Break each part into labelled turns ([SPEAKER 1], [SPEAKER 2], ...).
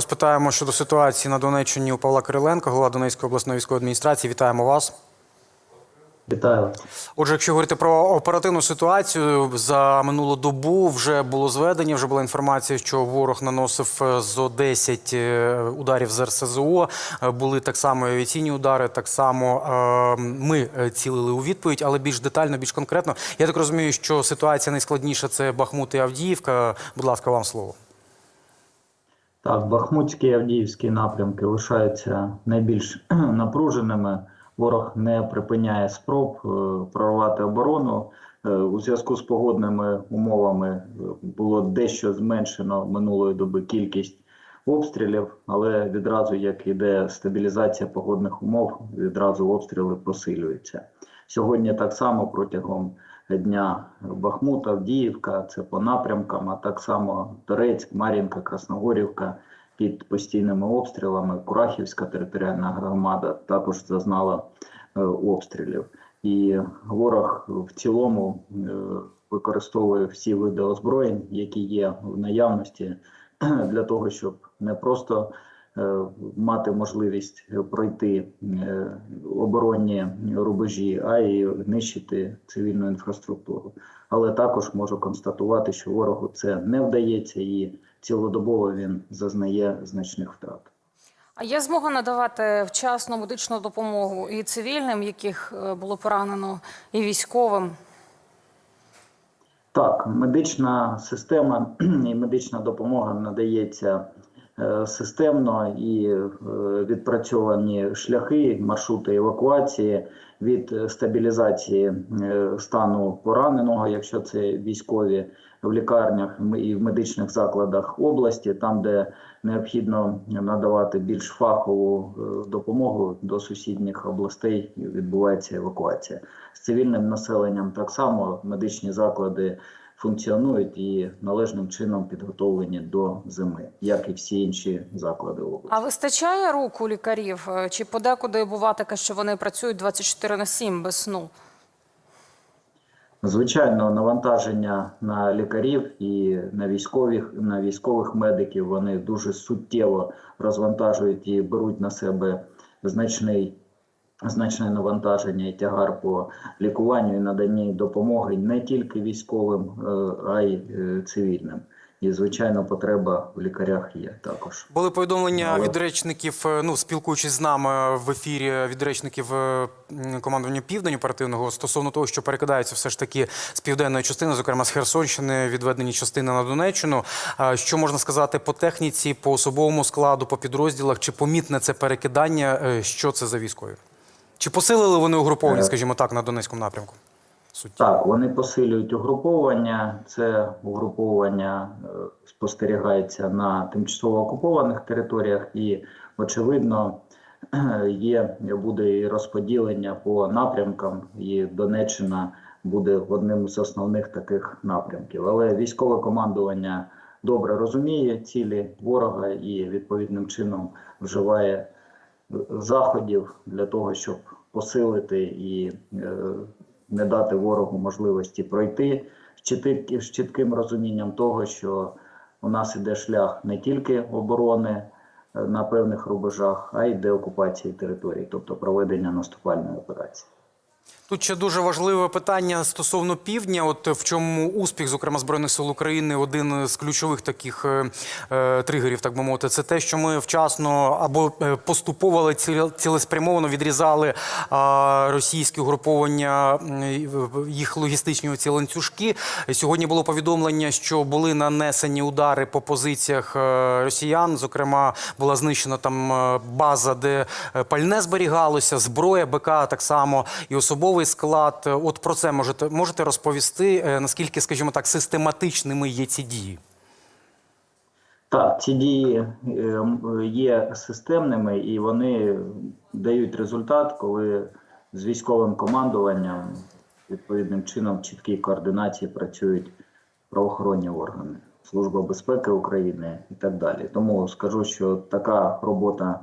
[SPEAKER 1] розпитаємо щодо ситуації на Донеччині у Павла Кириленка, голова Донецької обласної військової адміністрації. Вітаємо вас.
[SPEAKER 2] Вітаю.
[SPEAKER 1] Отже, якщо говорити про оперативну ситуацію, за минулу добу вже було зведення, вже була інформація, що ворог наносив е, зо 10 е, ударів з РСЗО. Е, Були так само авіаційні удари, так само ми цілили у відповідь, але більш детально, більш конкретно. Я так розумію, що ситуація найскладніша це Бахмут і Авдіївка. Будь ласка, вам слово.
[SPEAKER 2] Так, Бахмутські і Авдіївські напрямки лишаються найбільш напруженими. Ворог не припиняє спроб е, прорвати оборону. Е, У зв'язку з погодними умовами е, було дещо зменшено минулої доби кількість обстрілів, але відразу як іде стабілізація погодних умов, відразу обстріли посилюються. Сьогодні так само протягом дня Бахмут, Авдіївка, це по напрямкам, а так само Торецьк, Мар'їнка, Красногорівка під постійними обстрілами. Курахівська територіальна громада також зазнала е, обстрілів. І ворог в цілому е, використовує всі види озброєнь, які є в наявності, для того, щоб не просто мати можливість пройти е, оборонні рубежі, а й нищити цивільну інфраструктуру. Але також можу констатувати, що ворогу це не вдається, і цілодобово він зазнає значних втрат.
[SPEAKER 3] А є змога надавати вчасну медичну допомогу і цивільним, яких е, було поранено, і військовим.
[SPEAKER 2] Так, медична система і медична допомога надається е, системно і е, відпрацьовані шляхи, маршрути евакуації від е, стабілізації е, стану пораненого, якщо це військові в лікарнях і в медичних закладах області, там де необхідно надавати більш фахову е, допомогу до сусідніх областей, відбувається евакуація. З цивільним населенням так само медичні заклади функціонують і належним чином підготовлені до зими, як і всі інші заклади області.
[SPEAKER 3] А вистачає рук у лікарів? Е, Чи подекуди бува таке, що вони працюють 24 на 7 без сну?
[SPEAKER 2] Звичайно, навантаження на лікарів і на військових, на військових медиків вони дуже суттєво розвантажують і беруть на себе значний, значне навантаження і тягар по лікуванню і наданні допомоги не тільки військовим, е, а й е, цивільним. І звичайно, потреба в лікарях є також.
[SPEAKER 1] Були повідомлення
[SPEAKER 2] Але-
[SPEAKER 1] від речників, е, ну спілкуючись з нами в ефірі від речників командування Південь оперативного стосовно того, що перекидаються все ж таки з південної частини, зокрема з Херсонщини, відведені частини на Донеччину. Що можна сказати по техніці, по особовому складу, по підрозділах? Чи помітне це перекидання? Що це за військові? Чи посилили вони угруповання,
[SPEAKER 2] Е.
[SPEAKER 1] скажімо так, на Донецькому напрямку? Суттєво.
[SPEAKER 2] Так, вони посилюють угруповання. Це угруповання е, спостерігається на тимчасово окупованих територіях, і очевидно є буде і розподілення по напрямкам, і Донеччина буде одним з основних таких напрямків. Але військове командування добре розуміє цілі ворога і відповідним чином вживає заходів для того, щоб посилити і е, не дати ворогу можливості пройти з чітким, розумінням того, що у нас іде шлях не тільки оборони е, на певних рубежах, а й деокупації територій, тобто проведення наступальної операції.
[SPEAKER 1] Тут ще дуже важливе питання стосовно півдня. От в чому успіх, зокрема збройних сил України, один з ключових таких е, е, тригерів, так би мовити, це те, що ми вчасно або е, поступово, цілеспрямовано відрізали е, російські угруповання, їх логістичні ці ланцюжки. Сьогодні було повідомлення, що були нанесені удари по позиціях е, росіян. Зокрема, була знищена там е, база, де е, пальне зберігалося, зброя, БК так само і особовий склад. От про це можете можете розповісти, е, наскільки, скажімо так, систематичними є ці дії.
[SPEAKER 2] Так, ці дії е, є системними і вони дають результат, коли з військовим командуванням відповідним чином в чіткій координації працюють правоохоронні органи, Служба безпеки України і так далі. Тому скажу, що така робота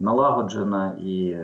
[SPEAKER 2] налагоджена і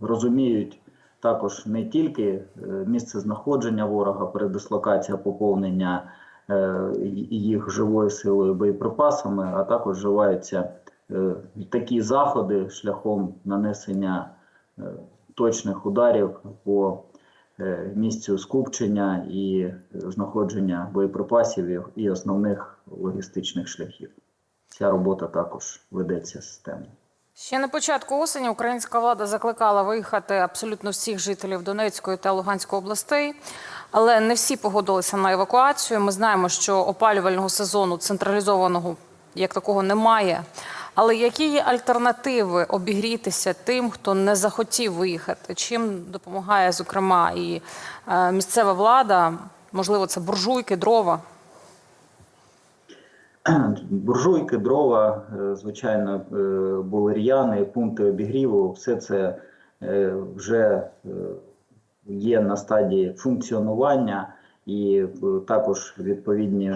[SPEAKER 2] розуміють також не тільки е, місце знаходження ворога, передислокація поповнення е, їх живою силою боєприпасами, а також вживаються е, такі заходи шляхом нанесення точних ударів по місцю скупчення і знаходження боєприпасів і основних логістичних шляхів. Ця робота також ведеться системно.
[SPEAKER 3] Ще на початку осені українська влада закликала виїхати абсолютно всіх жителів Донецької та Луганської областей, але не всі погодилися на евакуацію. Ми знаємо, що опалювального сезону централізованого як такого немає. Але які є альтернативи обігрітися тим, хто не захотів виїхати? Чим допомагає, зокрема, і е, місцева влада? Можливо, це буржуйки, дрова.
[SPEAKER 2] Буржуйки, дрова, е, звичайно, е, пункти обігріву, все це е, вже є на стадії функціонування, і також відповідні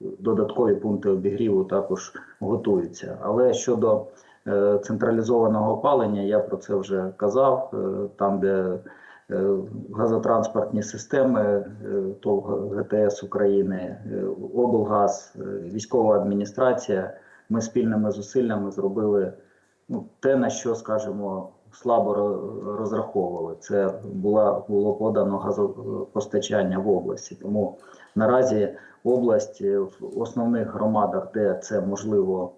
[SPEAKER 2] додаткові пункти обігріву також готуються. Але щодо централізованого опалення, я про це вже казав, там, де газотранспортні системи, е, ТОВ ГТС України, е, облгаз, е, військова адміністрація. Ми спільними зусиллями зробили ну, те, на що, скажімо, слабо розраховували. Це була, було подано газопостачання в області. Тому наразі область е, в основних громадах, де це можливо е,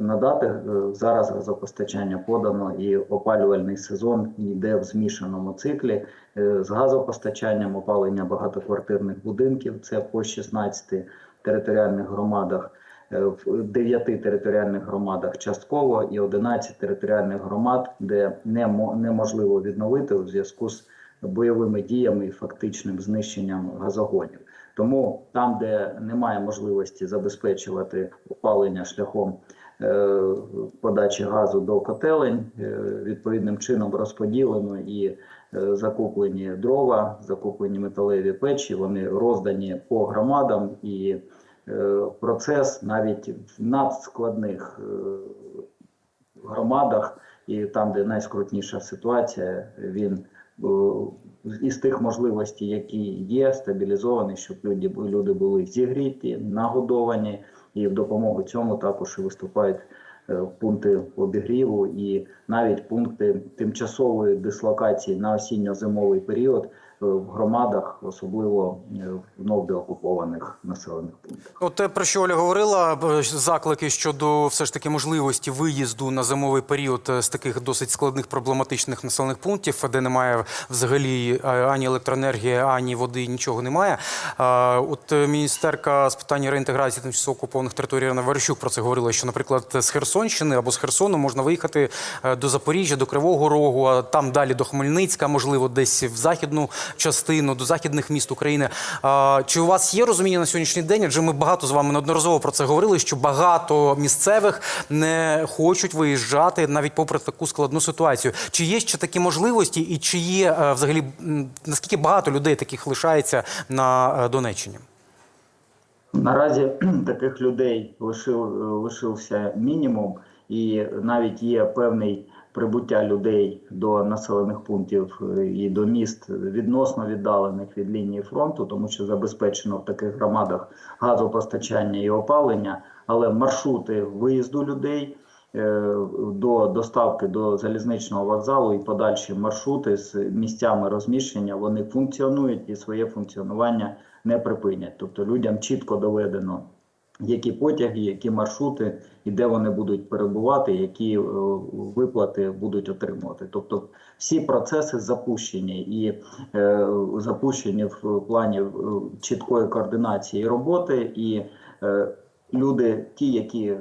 [SPEAKER 2] надати, е, зараз газопостачання подано і опалювальний сезон йде в змішаному циклі е, з газопостачанням опалення багатоквартирних будинків. Це по 16 територіальних громадах. е, В 9 територіальних громадах частково і 11 територіальних громад, де немо- неможливо відновити у зв'язку з бойовими діями і фактичним знищенням газогонів. Тому там, де немає можливості забезпечувати опалення шляхом е, подачі газу до котелень, е, відповідним чином розподілено і е, закуплені дрова, закуплені металеві печі, вони роздані по громадам. І процес навіть в надскладних громадах і там, де найскрутніша ситуація, він із тих можливостей, які є, стабілізовані, щоб люди, люди були зігріті, нагодовані, і в допомогу цьому також і виступають е, пункти обігріву і навіть пункти тимчасової дислокації на осінньо-зимовий період е, в громадах, особливо е, в новдеокупованих населених пунктах.
[SPEAKER 1] От те, про що Оля говорила, заклики щодо все ж таки можливості виїзду на зимовий період е, з таких досить складних проблематичних населених пунктів, де немає взагалі е, ані електроенергії, ані води, нічого немає. От міністерка з питань реінтеграції тимчасово окупованих територій Ірина Верещук про це говорила, що, наприклад, з Херсонщини або з Херсону можна виїхати до Запоріжжя, до Кривого Рогу, а там далі до Хмельницька, можливо, десь в західну частину, до західних міст України. Чи у вас є розуміння на сьогоднішній день? Адже ми багато з вами неодноразово про це говорили, що багато місцевих не хочуть виїжджати навіть попри таку складну ситуацію. Чи є ще такі можливості, і чи є е, взагалі наскільки багато людей таких лишається на е, Донеччині?
[SPEAKER 2] Наразі таких людей лишив, лишився мінімум, і навіть є певний прибуття людей до населених пунктів е, і до міст відносно віддалених від лінії фронту, тому що забезпечено в таких громадах газопостачання і опалення, але маршрути виїзду людей. е, До доставки до залізничного вокзалу і подальші маршрути з місцями розміщення вони функціонують і своє функціонування не припинять. Тобто людям чітко доведено, які потяги, які маршрути і де вони будуть перебувати, які е, виплати будуть отримувати. Тобто всі процеси запущені і е, запущені в плані е, чіткої координації роботи і. е, Люди, ті, які е,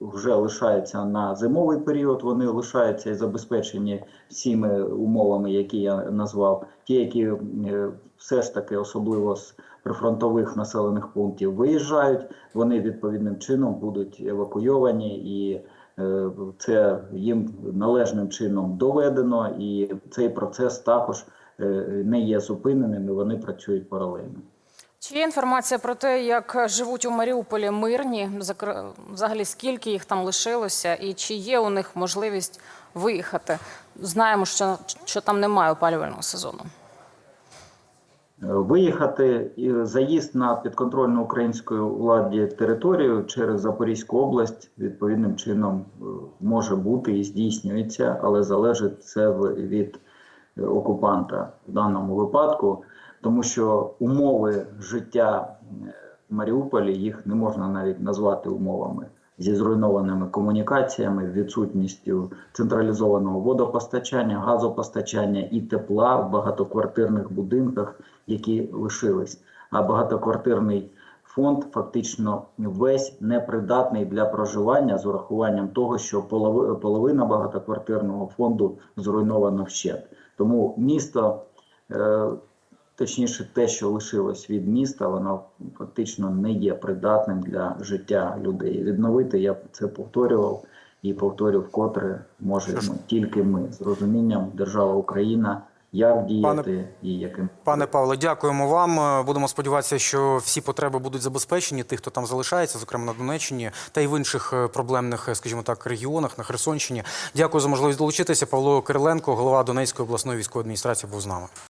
[SPEAKER 2] вже лишаються на зимовий період, вони лишаються і забезпечені всіми умовами, які я назвав. Ті, які е, все ж таки, особливо з прифронтових населених пунктів, виїжджають, вони відповідним чином будуть евакуйовані, і е, це їм належним чином доведено. І цей процес також е, не є зупиненим. і Вони працюють паралельно.
[SPEAKER 3] Чи є інформація про те, як живуть у Маріуполі мирні? Взагалі, скільки їх там лишилося, і чи є у них можливість виїхати? Знаємо, що, що там немає опалювального сезону.
[SPEAKER 2] Виїхати. І заїзд на підконтрольну української владі територію через Запорізьку область відповідним чином е, може бути і здійснюється, але залежить це від е, окупанта в даному випадку, тому що умови життя е, в Маріуполі їх не можна навіть назвати умовами зі зруйнованими комунікаціями, відсутністю централізованого водопостачання, газопостачання і тепла в багатоквартирних будинках, які лишились. А багатоквартирний фонд фактично весь непридатний для проживання з урахуванням того, що полови- половина багатоквартирного фонду зруйнована вщент. Тому місто, е, точніше, те, що лишилось від міста, воно фактично не є придатним для життя людей. Відновити я це повторював і повторю вкотре можемо тільки ми з розумінням держава Україна, як діяти і яким
[SPEAKER 1] Пане Павло, дякуємо вам. Е, Будемо сподіватися, що всі потреби будуть забезпечені, тих, хто там залишається, зокрема на Донеччині та й в інших е, проблемних, е, скажімо так, регіонах на Херсонщині. Дякую за можливість долучитися. Павло Кириленко, голова Донецької обласної військової адміністрації, був з нами.